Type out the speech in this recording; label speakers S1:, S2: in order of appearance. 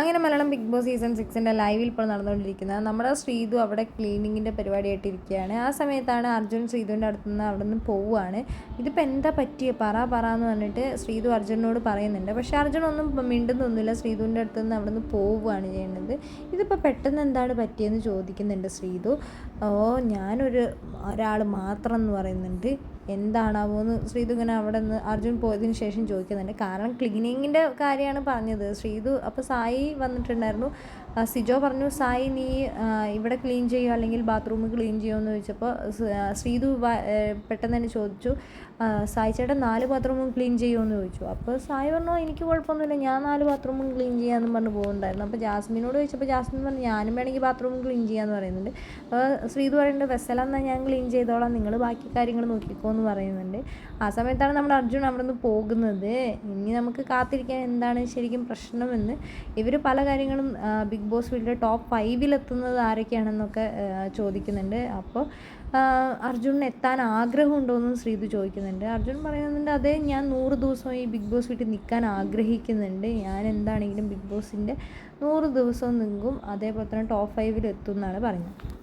S1: അങ്ങനെ Malayalam big Boss season സിക്സിന്റെ ലൈവിൽ ഇപ്പോൾ നടന്നുകൊണ്ടിരിക്കുന്നത്. നമ്മുടെ ശ്രീതു അവിടെ ക്ലീനിങ്ങിന്റെ പരിപാടിയായിട്ട് ഇരിക്കുകയാണ് ആ സമയത്താണ് അർജുൻ ശ്രീതുവിന്റെ അടുത്തു നിന്ന് അവിടെ നിന്ന് പോവുകയാണ്. ഇതിപ്പോൾ എന്താ പറ്റിയ? പറ പറ എന്ന് പറഞ്ഞിട്ട് ശ്രീതു അർജുനോട് പറയുന്നുണ്ട്. പക്ഷേ അർജുൻ ഒന്നും മിണ്ടുന്നൊന്നുമില്ല. ശ്രീതുവിന്റെ അടുത്തു നിന്ന് അവിടെ നിന്ന് പോവുകയാണ് ചെയ്യുന്നത്. ഇതിപ്പോൾ പെട്ടെന്ന് എന്താണ് പറ്റിയെന്ന് ചോദിക്കുന്നുണ്ട് ശ്രീതു. ഓ ഞാനൊരു ഒരാൾ മാത്രം എന്ന് പറയുന്നുണ്ട്. എന്താണാവോ എന്ന് ശ്രീതു ഇങ്ങനെ അവിടെ നിന്ന് അർജുൻ പോയതിന് ശേഷം ചോദിക്കുന്നുണ്ട്. കാരണം ക്ലീനിങ്ങിന്റെ കാര്യമാണ് പറഞ്ഞത്. ശ്രീതു അപ്പോൾ സായി വന്നിട്ടുണ്ടായിരുന്നു. സിജോ പറഞ്ഞു സായി നീ ഇവിടെ ക്ലീൻ ചെയ്യുമോ അല്ലെങ്കിൽ ബാത്റൂം ക്ലീൻ ചെയ്യുമോ എന്ന് ചോദിച്ചപ്പോൾ ശ്രീതു പെട്ടെന്ന് തന്നെ ചോദിച്ചു സായി ചേട്ടൻ നാല് ബാത്റൂമും ക്ലീൻ ചെയ്യുമോ എന്ന് ചോദിച്ചു. അപ്പോൾ സായി പറഞ്ഞു എനിക്ക് കുഴപ്പമൊന്നുമില്ല. ഞാൻ നാല് ബാത്റൂമും ക്ലീൻ ചെയ്യാമെന്ന് പറഞ്ഞ് പോകുന്നുണ്ടായിരുന്നു. അപ്പോൾ ജാസ്മിനോട് ചോദിച്ചപ്പോൾ ജാസ്മിൻ പറഞ്ഞു ഞാനും വേണമെങ്കിൽ ബാത്റൂം ക്ലീൻ ചെയ്യാമെന്ന് പറയുന്നുണ്ട്. അപ്പോൾ ശ്രീതു പറയുന്നുണ്ട് വെസലെന്നാൽ ഞാൻ ക്ലീൻ ചെയ്തോളാം. നിങ്ങൾ ബാക്കി കാര്യങ്ങൾ നോക്കിക്കോ എന്ന് പറയുന്നുണ്ട്. ആ സമയത്താണ് നമ്മുടെ അർജുൻ അവിടെ നിന്ന് പോകുന്നത്. ഇനി നമുക്ക് കാത്തിരിക്കാൻ എന്താണ് ശരിക്കും പ്രശ്നമെന്ന് ഇവർ പല കാര്യങ്ങളും ബിഗ് ബോസ് വീട്ടിലെ ടോപ്പ് ഫൈവിലെത്തുന്നത് ആരൊക്കെയാണെന്നൊക്കെ ചോദിക്കുന്നുണ്ട്. അപ്പോൾ അർജുനെ എത്താൻ ആഗ്രഹമുണ്ടോയെന്നും ശ്രീതു ചോദിക്കുന്നുണ്ട്. അർജുൻ പറയുന്നുണ്ട് അതെ ഞാൻ നൂറ് ദിവസം ഈ ബിഗ് ബോസ് വീട്ടിൽ നിൽക്കാൻ ആഗ്രഹിക്കുന്നുണ്ട്. ഞാൻ എന്താണെങ്കിലും ബിഗ് ബോസിന്റെ നൂറ് ദിവസം നിൽക്കും അതേപോലെ തന്നെ ടോപ്പ് ഫൈവിൽ എത്തും എന്നാണ് പറയുന്നത്.